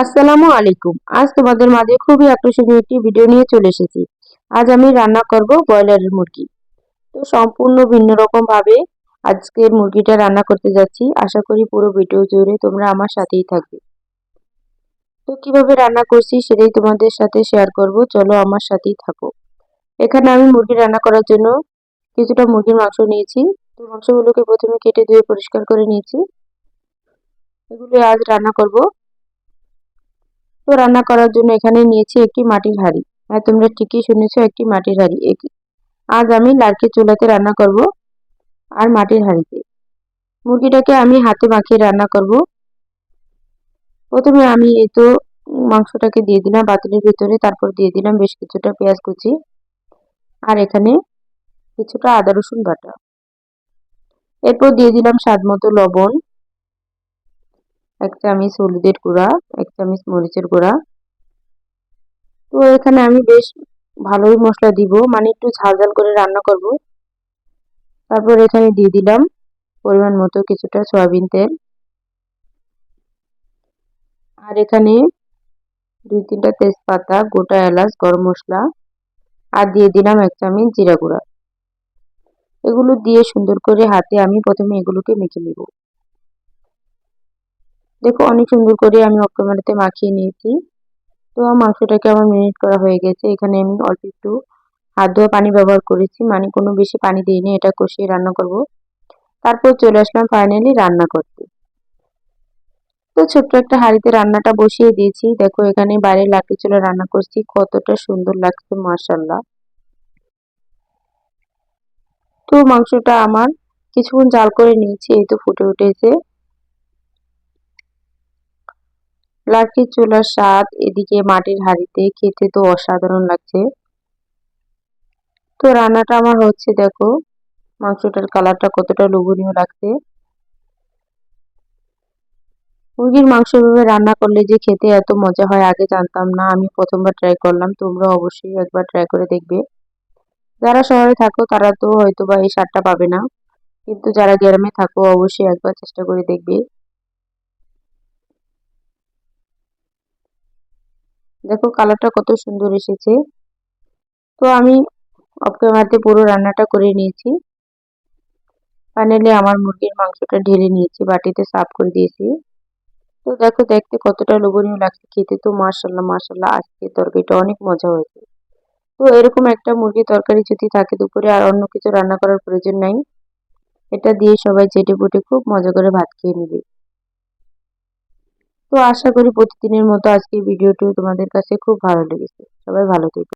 আসসালামু আলাইকুম। আজ তোমাদের মাঝে খুবই আকর্ষণীয় একটি ভিডিও নিয়ে চলে এসেছি। আজ আমি রান্না করব ব্রয়লারের মুরগি। তো সম্পূর্ণ ভিন্ন রকম ভাবে আজকের মুরগিটা রান্না করতে যাচ্ছি। আশা করি পুরো ভিডিও জুড়ে তোমরা আমার সাথেই থাকবে। তো কীভাবে রান্না করছি সেটাই তোমাদের সাথে শেয়ার করব। চলো আমার সাথেই থাকো। এখানে আমি মুরগি রান্না করার জন্য কিছুটা মুরগির মাংস নিয়েছি। তো মাংসগুলোকে প্রথমে কেটে ধুয়ে পরিষ্কার করে নিয়েছি। এগুলো আজ রান্না করব। তো রান্না করার জন্য এখানে নিয়েছি একটি মাটির হাঁড়ি। হ্যাঁ তোমরা ঠিকই শুনেছো একটি মাটির হাঁড়ি। আজ আমি লার্কি চুলাতে রান্না করব আর মাটির হাঁড়িতে। মুরগিটাকে আমি হাতে মাখিয়ে রান্না করব। প্রথমে আমি এই তো মাংসটাকে দিয়ে দিলাম, বাতিলের ভিতরে। তারপর দিয়ে দিলাম বেশ কিছুটা পেঁয়াজ কুচি আর এখানে কিছুটা আদা রসুন বাটা। এরপর দিয়ে দিলাম স্বাদ মতো লবণ। এক চামচ হলুদের গুঁড়া, এক চামচ মরিচের গুঁড়া। তো এখানে আমি বেশ ভালোই মশলা দিব মানে একটু ঝাল ঝাল করে রান্না করব। তারপর এখানে দিয়ে দিলাম পরিমাণ মতো কিছুটা সয়াবিন তেল। আর এখানে দুই তিনটা তেজপাতা, গোটা এলাচ, গরম মশলা, আর দিয়ে দিলাম এক চামচ জিরা গুঁড়া। এগুলো দিয়ে সুন্দর করে হাতে আমি প্রথমে এগুলোকে মেখে নেব। দেখো, অনেক সুন্দর করে আমি অক্টোমারিতে মাখিয়ে নিয়েছি। তো মাংসটাকে আমার মিনিট করা হয়ে গেছে। এখানে আমি অল্প একটু হাত ধোয়া পানি ব্যবহার করেছি। মানে কোনো বেশি পানি দিইনি, এটা কষিয়ে রান্না করব। তারপর চলে আসলাম ফাইনালি রান্না করতে। তো ছোট্ট একটা হাঁড়িতে রান্নাটা বসিয়ে দিয়েছি। দেখো, এখানে বাইরে লাকড়ি চুলা রান্না করছি। কতটা সুন্দর লাগছে মার্শাল্লাহ তো মাংসটা আমার কিছুক্ষণ জাল করে নিয়েছি, এই তো ফুটে উঠেছে। লাঠির চুলার স্বাদ এদিকে মাটির হাঁড়িতে খেতে তো অসাধারণ লাগছে। তো রান্নাটা আমার হচ্ছে দেখো, মাংসটার কালারটা কতটা লোভনীয় লাগছে। মুরগির মাংস ভাবে রান্না করলে যে খেতে এত মজা হয়, আগে জানতাম না। আমি প্রথমবার ট্রাই করলাম, তোমরা অবশ্যই একবার ট্রাই করে দেখবে। যারা শহরে থাকো, তারা তো হয়তো বা এই স্বাদটা পাবে না। কিন্তু যারা গ্রামে থাকো, অবশ্যই একবার চেষ্টা করে দেখবে। দেখো কালারটা কত সুন্দর এসেছে। তো আমি অফ ক্যামেরাতে পুরো রান্নাটা করে নিয়েছি। ফাইনালি আমার মুরগির মাংসটা ঢেলে নিয়েছি, বাটিতে সাফ করে দিয়েছি। তো দেখো দেখতে কতটা লোভনীয় লাগছে খেতে। তো মার্শাল্লাহ মার্শাল্লাহ আজকে তরকারিটা অনেক মজা হয়েছে। তো এরকম একটা মুরগির তরকারি যদি থাকে দুপুরে আর অন্য কিছু রান্না করার প্রয়োজন নাই, এটা দিয়ে সবাই চেটে পুটে খুব মজা করে ভাত খেয়ে নেবে। তো আশা করি প্রতিদিনের মতো আজকে ভিডিওটিও তোমাদের কাছে খুব ভালো লেগেছে। সবাই ভালো থেকো।